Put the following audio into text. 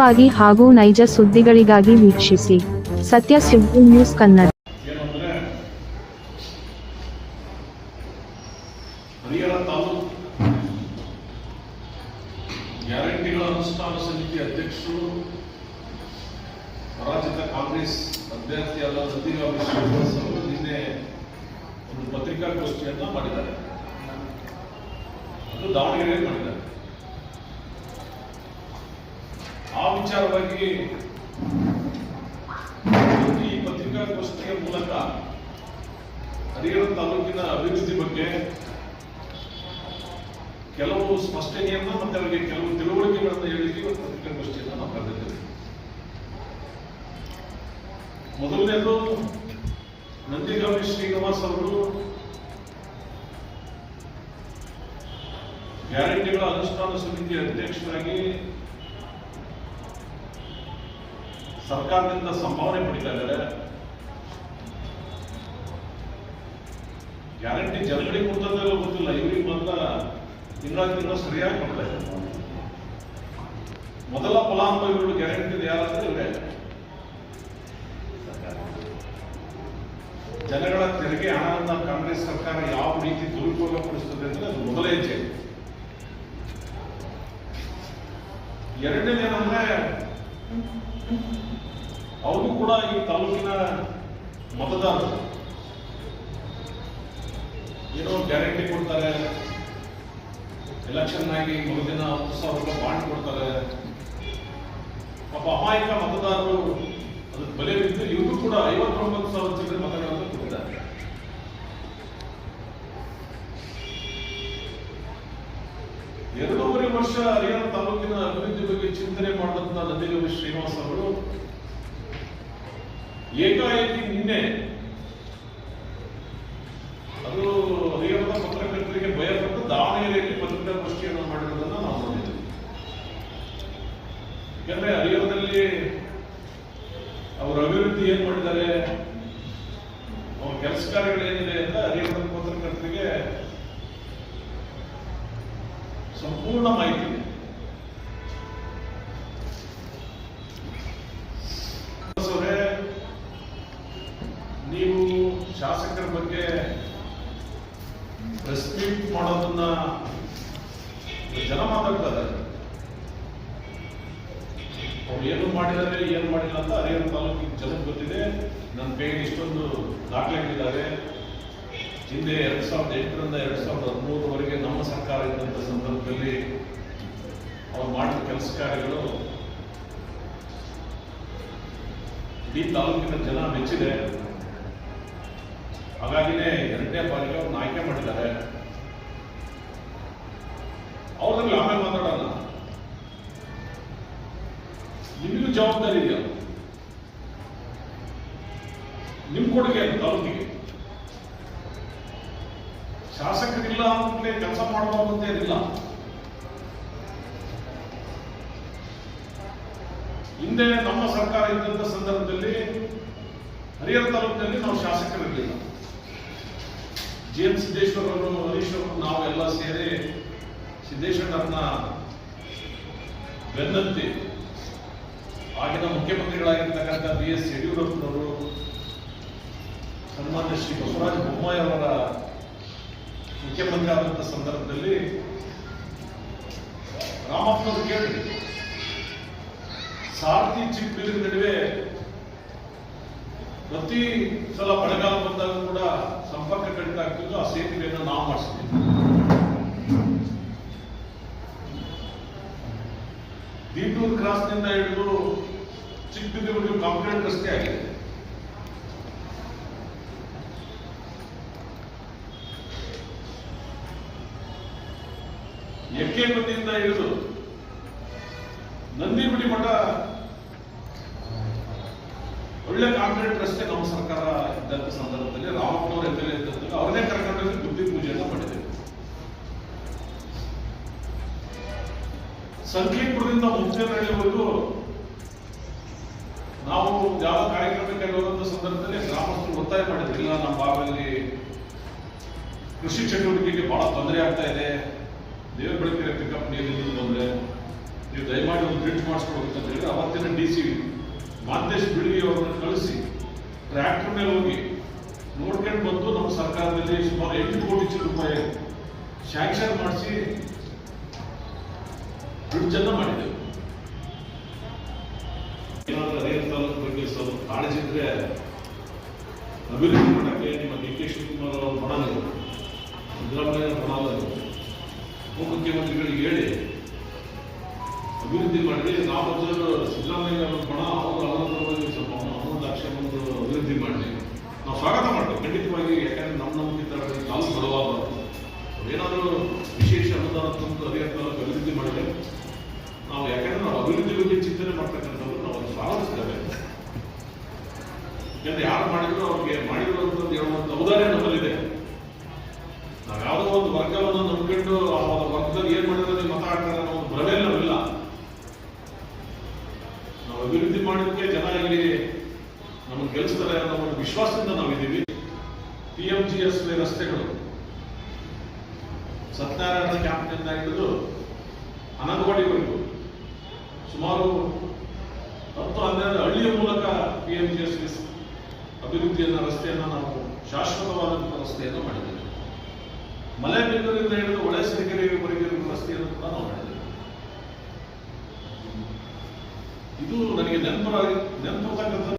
ವಾಗಿ ಹಾಗೂ ನೈಜ ಸುದ್ದಿಗಳಿಗಾಗಿ ವೀಕ್ಷಿಸಿ. ಸತ್ಯ ಸುದ್ದಿ ನ್ಯೂಸ್ ಕನ್ನಡ. ಗ್ಯಾರಂಟಿಗಳ ಅನುಷ್ಠಾನ ಸಮಿತಿ ಅಧ್ಯಕ್ಷರು ಕಾಂಗ್ರೆಸ್ ಅಭ್ಯರ್ಥಿಯಾದ ಅವರು ಒಂದು ಪತ್ರಿಕಾಗೋಷ್ಠಿಯನ್ನ ಮಾಡಿದ್ದಾರೆ. ಅದು ದಾವಣಗೆರೆಯಲ್ಲಿ ಮಾಡಿದ್ದಾರೆ ಆ ವಿಚಾರವಾಗಿ ಈ ಪತ್ರಿಕಾಗೋಷ್ಠಿಯ ಮೂಲಕ ಹರಿಹರ ತಾಲೂಕಿನ ಅಭಿವೃದ್ಧಿ ಬಗ್ಗೆ ಕೆಲವು ಸ್ಪಷ್ಟನೆಯನ್ನ ಮತ್ತೆ ಅವರಿಗೆ ಕೆಲವು ತಿಳುವಳಿಕೆಗಳನ್ನು ಹೇಳಿಕ್ಕೆ ಇವತ್ತು ಪತ್ರಿಕಾಗೋಷ್ಠಿಯನ್ನು ನಾವು ಕರೆದಿದ್ದೇವೆ. ಮೊದಲನೇದು ನಂದಿಗಾಮಿ ಶ್ರೀನಿವಾಸ್ ಅವರು ಗ್ಯಾರಂಟಿಗಳ ಅನುಷ್ಠಾನ ಸಮಿತಿಯ ಅಧ್ಯಕ್ಷರಾಗಿ ಸರ್ಕಾರದಿಂದ ಸಂಭಾವನೆ ಪಡಿತಾ ಇದ್ದಾರೆ. ಗ್ಯಾರಂಟಿ ಜನಗಳಿಗೆ ಕೊಡ್ತದಲ್ಲ ಗೊತ್ತಿಲ್ಲ. ಇವ್ರಿಗೆ ಮಾತ್ರ ತಿಂಗಳ ತಿಂಗಳ ಸರಿಯಾಗಿ ಕೊಡ್ತಾ ಇದ್ದಾರೆ ಮೊದಲ ಫಲಾನುಭವಿಗಳು ಗ್ಯಾರಂಟಿ ಯಾರಾದ್ರೆ ಇವರೇ. ಜನಗಳ ತೆರಿಗೆ ಹಣವನ್ನು ಕಾಂಗ್ರೆಸ್ ಸರ್ಕಾರ ಯಾವ ರೀತಿ ದುರುಪಯೋಗಪಡಿಸುತ್ತದೆ ಅಂದ್ರೆ ಅದು ಮೊದಲ ಹೆಜ್ಜೆ ಎರಡನೇದೇನಂದ್ರೆ ಅವರು ಕೂಡ ಈ ತಾಲೂಕಿನ ಮತದಾರರು. ಏನೋ ಗ್ಯಾರಂಟಿ ಕೊಡ್ತಾರೆ. ಎಲೆಕ್ಷನ್ ಆಗಿ ಮರುದಿನ ಹತ್ತು ಸಾವಿರ ರೂಪಾಯಿ ಬಾಂಡ್ ಕೊಡ್ತಾರೆ. ಪಾಪ ಅಮಾಯಕ ಮತದಾರರು ಅದಕ್ಕೆ ಬಲೆ ಬಿದ್ದು ಇವರು ಕೂಡ ಐವತ್ತೊಂಬತ್ತು ಸಾವಿರ ಚಿಲ್ಲರೆ ಮತಗಳನ್ನು ಕೊಟ್ಟಿದ್ದಾರೆ. ಎರಡೂವರೆ ವರ್ಷ ಹರಿಯಾಣ ತಾಲೂಕಿನ ಅಭಿವೃದ್ಧಿ ಬಗ್ಗೆ ಚಿಂತನೆ ಮಾಡಿದಂತ ನಂದಿಗವಿ ಶ್ರೀನಿವಾಸ್ ಅವರು. ಏಕಾಏಕಿ ನಿನ್ನೆ ಅದು ಹರಿಯಾಣದ ಪತ್ರಕರ್ತರಿಗೆ ಭಯಪಟ್ಟು ದಾವಣಗೆರೆಯಲ್ಲಿ ಪತ್ರಿಕಾಗೋಷ್ಠಿಯನ್ನು ಮಾಡಿರೋದನ್ನ ನಾವು ನೋಡಿದ್ದೀವಿ ಯಾಕಂದ್ರೆ ಹರಿಯಾಣದಲ್ಲಿ ಅವರ ಅಭಿವೃದ್ಧಿ ಏನ್ ಮಾಡಿದ್ದಾರೆ, ಅವ್ರ ಕೆಲಸ ಕಾರ್ಯಗಳೇನಿದೆ ಅಂತ ಹರಿಯಾಣದ ಪತ್ರಕರ್ತರಿಗೆ ಸಂಪೂರ್ಣ ಮಾಹಿತಿ ಇದೆ. ಶಾಸಕರ ಬಗ್ಗೆ ಪ್ರೆಸ್ ಮಾಡೋದನ್ನ ಜನ ಮಾತಾಡ್ತಾರೆ. ಅವ್ರು ಏನು ಮಾಡಿದ್ದಾರೆ ಏನು ಮಾಡಿಲ್ಲ ಅಂತ ಹರಿಹರ ತಾಲೂಕಿನ ಜನಕ್ಕೆ ಗೊತ್ತಿದೆ. ನನ್ನ ಕೈಗೆ ಇಷ್ಟೊಂದು ದಾಖಲೆಗಳಿದ್ದಾವೆ. ಹಿಂದೆ ಎರಡ್ ಸಾವಿರದ ಎಂಟರಿಂದ ಎರಡ್ ಸಾವಿರದ ಹದಿಮೂರವರೆಗೆ ನಮ್ಮ ಸರ್ಕಾರ ಇದ್ದಂಥ ಸಂದರ್ಭದಲ್ಲಿ ಅವ್ರು ಮಾಡಿದ ಕೆಲಸ ಕಾರ್ಯಗಳು ಇಡೀ ತಾಲೂಕಿನ ಜನ ಮೆಚ್ಚಿದೆ. ಹಾಗಾಗಿನೇ ಎರಡನೇ ಬಾರಿಗೆ ಅವ್ರನ್ನ ಆಯ್ಕೆ ಮಾಡಿದ್ದಾರೆ. ಅವ್ರಲ್ಲಿ ಆಮೇಲೆ ಮಾತಾಡೋಣ. ನಿಮಗೂ ಜವಾಬ್ದಾರಿ ಇದೆಯಲ್ಲ ನಿಮ್ ಕೊಡುಗೆ ತಾಲೂಕಿಗೆ. ಶಾಸಕರಿಲ್ಲ ಅಂತಲೇ ಕೆಲಸ ಮಾಡಬಾರ್ದು ಅಂತ ಏನಿಲ್ಲ. ಹಿಂದೆ ನಮ್ಮ ಸರ್ಕಾರ ಇದ್ದಂತ ಸಂದರ್ಭದಲ್ಲಿ, ಹರಿಹರ ತಾಲೂಕಿನಲ್ಲಿ ನಾವು ಶಾಸಕರಿರಲಿಲ್ಲ. ಜಿ ಎಂ ಸಿದ್ದೇಶ್ವರ್ ಅವರು ಅವರು ನಾವೆಲ್ಲ ಸೇರಿ ಸಿದ್ದೇಶ್ವರನ್ನ ಬೆನ್ನತ್ತಿ ಆಗಿನ ಮುಖ್ಯಮಂತ್ರಿಗಳಾಗಿರ್ತಕ್ಕಂಥ ಬಿ ಎಸ್ ಯಡಿಯೂರಪ್ಪನವರು ಸನ್ಮಾನ್ಯ ಶ್ರೀ ಬಸವರಾಜ ಬೊಮ್ಮಾಯಿ ಅವರ ಮುಖ್ಯಮಂತ್ರಿ ಆದಂಥ ಸಂದರ್ಭದಲ್ಲಿ ರಾಮಪ್ಪನವರು ಕೇಳಿ ಸಾರಥಿ ಚಿಕ್ಕ ನಡುವೆ ಪ್ರತಿ ಸಲ ಮಳೆಗಾಲ ಬಂದಾಗ ಕೂಡ ಸಂಪರ್ಕ ಕಡಿತ ಆಗ್ತಿದ್ದು ಆ ಸೇತುವೆಯನ್ನು ನಾವು ಮಾಡಿಸ್ತೀವಿ ದೀಪೂರ್ ಕ್ರಾಸ್ನಿಂದ ಹಿಡಿದು ಚಿಕ್ಕಬಿದ್ರಿವರೆಗೂ ಕಾಂಕ್ರೀಟ್ ರಸ್ತೆ ಆಗಿದೆ. ಎಕ್ಕೆಗೊಂದಿಯಿಂದ ಹಿಡಿದು ನಂದಿಬಿಡಿ ಮಠ ಒಳ್ಳೆ ಕಾಂಕ್ರೀಟ್ ರಸ್ತೆ ನಮ್ಮ ಸರ್ಕಾರ ಇದ್ದಂತ ಸಂದರ್ಭದಲ್ಲಿ ರಾಮಪ್ಪನವರು ಎಂ ಎಲ್ ಎ ಇದ್ದಂತ ಅವ್ರನ್ನೇ ಕರ್ಕೊಂಡೋಗಿ ಬುದ್ಧಿ ಪೂಜೆಯನ್ನು ಮಾಡಿದೆ ಸಂಕೀಪುರದಿಂದ ಮುಖ್ಯನಹಳ್ಳಿವರೆಗೂ ನಾವು ಯಾವ ಕಾರ್ಯಕ್ರಮಕ್ಕೆ ಹೋದಂತ ಸಂದರ್ಭದಲ್ಲಿ ಗ್ರಾಮಸ್ಥರು ಒತ್ತಾಯ ಮಾಡಿದ್ರಿಲ್ಲ ನಮ್ಮ ಭಾಗದಲ್ಲಿ ಕೃಷಿ ಚಟುವಟಿಕೆಗೆ ಬಹಳ ತೊಂದರೆ ಆಗ್ತಾ ಇದೆ. ದೇವ್ರ ಬೆಳಕಿನ ಪಿಕಪ್ ನೀರಿನ ತೊಂದರೆ. ನೀವು ದಯಮಾಡಿ ಒಂದು ಬ್ರಿಡ್ಜ್ ಮಾಡಿಸ್ಕೊಡ್ಬೇಕು ಅಂತ ಹೇಳಿ ಅವತ್ತಿನ ಡಿ ಸಿ ಮಾಂತೇಶ್ ಬಿಳಿಗಿ ಅವರನ್ನ ಕಳಿಸಿ ಟ್ರ್ಯಾಕ್ಟರ್ ಮೇಲೆ ಹೋಗಿ ನೋಡ್ಕೊಂಡು ಬಂದು ನಮ್ಮ ಸರ್ಕಾರದಲ್ಲಿ ಸುಮಾರು ಎಂಟು ಕೋಟಿ ರೂಪಾಯಿ ಶಾಂಕ್ಷನ್ ಮಾಡಿಸಿ ಬ್ರಿಡ್ಜ್ ಅನ್ನ ಮಾಡಿದ್ದೆವು ಏನಾದ್ರೂ ರೈಲ್ ತಾಲೂಕು ಬಗ್ಗೆ ಸ್ವಲ್ಪ ಕಾಳಜಿ ಇದ್ರೆ ಅಭಿವೃದ್ಧಿ ಮಾಡಕ್ಕೆ ನಿಮ್ಮ ಡಿ ಕೆ ಶಿವಕುಮಾರ್ ಅವರು ಮಾಡಲಿಲ್ಲ. ಸಿದ್ದರಾಮಯ್ಯ ಮಾಡಲಿಲ್ಲ. ಉಪಮುಖ್ಯಮಂತ್ರಿಗಳಿಗೆ ಹೇಳಿ, ಅಭಿವೃದ್ಧಿ ಮಾಡಿ ನಾವು ಸಿದ್ದರಾಮಯ್ಯ ಅವರ ಬಣ ಅವರು ಅವರ ಪರವಾಗಿ ಸ್ವಲ್ಪ ಅಮೌಂಟ್ ಲಕ್ಷ ಒಂದು ಅಭಿವೃದ್ಧಿ ಮಾಡಲಿ ನಾವು ಸ್ವಾಗತ ಮಾಡ್ತೀವಿ ಖಂಡಿತವಾಗಿ ಯಾಕಂದ್ರೆ ನಮ್ಮ ನಂಬಿಕೆ ತಾಲೂಕು ಬಡವಾಗಬಾರ್ದು ಏನಾದರೂ ವಿಶೇಷ ಅನುದಾನ ತಂದು ಅದೇ ತಾಲೂಕು ಅಭಿವೃದ್ಧಿ ಮಾಡಿದ್ರೆ ನಾವು ಯಾಕಂದ್ರೆ ನಾವು ಅಭಿವೃದ್ಧಿ ಬಗ್ಗೆ ಚಿಂತನೆ ಮಾಡ್ತಕ್ಕಂಥವ್ರು ನಾವು ಸ್ವಾಗತಿಸ್ತೇವೆ ಯಾಕಂದ್ರೆ ಯಾರು ಮಾಡಿದ್ರು ಅವ್ರಿಗೆ ಮಾಡಿದ್ರು ಅಂತ ಹೇಳುವಂತ ಔದಾರ್ಯ ನಮ್ಮಲ್ಲಿದೆ. ನಾವು ಯಾವುದೋ ಒಂದು ವರ್ಗವನ್ನು ನಂಬಿಕೊಂಡು ಆ ಒಂದು ವರ್ಗದಲ್ಲಿ ಏನ್ ಮಾಡಿದ್ರೆ ಮಾತಾಡ್ತಾರೆ ಅನ್ನೋ ಒಂದು ಭ್ರಮೆ ನಾವಿಲ್ಲ ನಾವು ಅಭಿವೃದ್ಧಿ ಮಾಡೋದಕ್ಕೆ ಜನ ಇಲ್ಲಿ ನಮ್ಮ ಗೆಲ್ಲಿಸ್ತಾರೆ ಅನ್ನೋ ಒಂದು ವಿಶ್ವಾಸದಿಂದ ನಾವಿದ್ದೀವಿ ಪಿ ಎಂ ಜಿ ಎಸ್ ರಸ್ತೆಗಳು. ಸತ್ಯನಾರಾಯಣ ಕ್ಯಾಂಪ್ನಿಂದ ಹಿಡಿದು ಅನಂತವಾಡಿವರೆಗೂ. ಸುಮಾರು ಹತ್ತು ಹನ್ನೆರಡು ಹಳ್ಳಿಯ ಮೂಲಕ ಪಿ ಎಂ ಜಿ ಎಸ್ ಅಭಿವೃದ್ಧಿಯನ್ನ, ರಸ್ತೆಯನ್ನು ನಾವು ಶಾಶ್ವತವಾದಂತಹ ರಸ್ತೆಯನ್ನು ಮಾಡಿದ್ದೇವೆ. ಮಲೆ ಹಿಡಿದು ಹಿಡಿದು ಒಳಸರಿಕೆರೆಯವರೆಗೆ ರಸ್ತೆಯನ್ನು ಕೂಡ ನಾವು ಮಾಡಿದ್ದೇವೆ. ಇದು ನನಗೆ ನೆನಪು ನೆನಪು